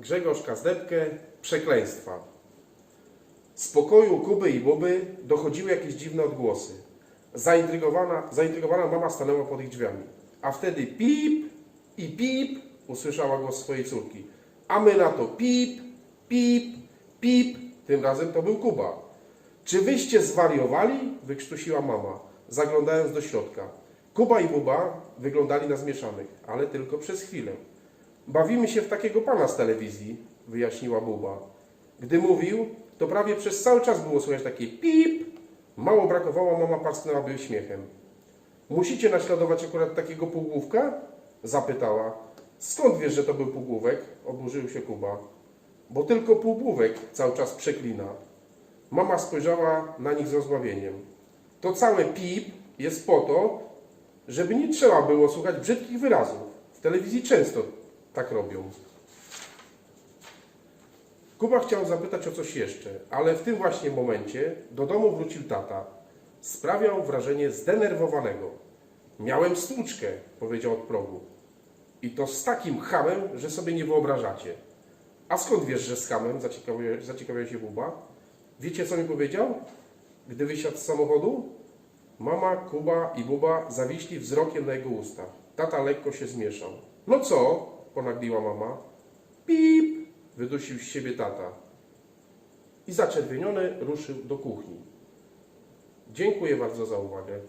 Grzegorz Kazdepkę, przekleństwa. Z pokoju Kuby i Buby dochodziły jakieś dziwne odgłosy. Zaintrygowana, zaintrygowana mama stanęła pod ich drzwiami. A wtedy pip i pip usłyszała głos swojej córki. A my na to pip, pip, pip. Tym razem to był Kuba. Czy wyście zwariowali? wykrztusiła mama, zaglądając do środka. Kuba i Buba wyglądali na zmieszanych, ale tylko przez chwilę. Bawimy się w takiego pana z telewizji, wyjaśniła Buba. Gdy mówił, to prawie przez cały czas było słychać takie pip. Mało brakowało, mama parsknęłaby śmiechem. Musicie naśladować akurat takiego półgłówka? Zapytała. Skąd wiesz, że to był półgłówek? Oburzył się Kuba. Bo tylko półgłówek cały czas przeklina. Mama spojrzała na nich z rozbawieniem. To całe pip jest po to, żeby nie trzeba było słuchać brzydkich wyrazów. W telewizji często tak robią. Kuba chciał zapytać o coś jeszcze, ale w tym właśnie momencie do domu wrócił tata. Sprawiał wrażenie zdenerwowanego. Miałem stłuczkę, powiedział od progu. I to z takim hamem, że sobie nie wyobrażacie. A skąd wiesz, że z hamem? Zaciekawiał, zaciekawiał się Buba. Wiecie, co mi powiedział? Gdy wysiadł z samochodu? Mama, Kuba i Buba zawiśli wzrokiem na jego ustach. Tata lekko się zmieszał. No co? Ponagliła mama. Pip! wydusił z siebie tata. I zaczerwieniony ruszył do kuchni. Dziękuję bardzo za uwagę.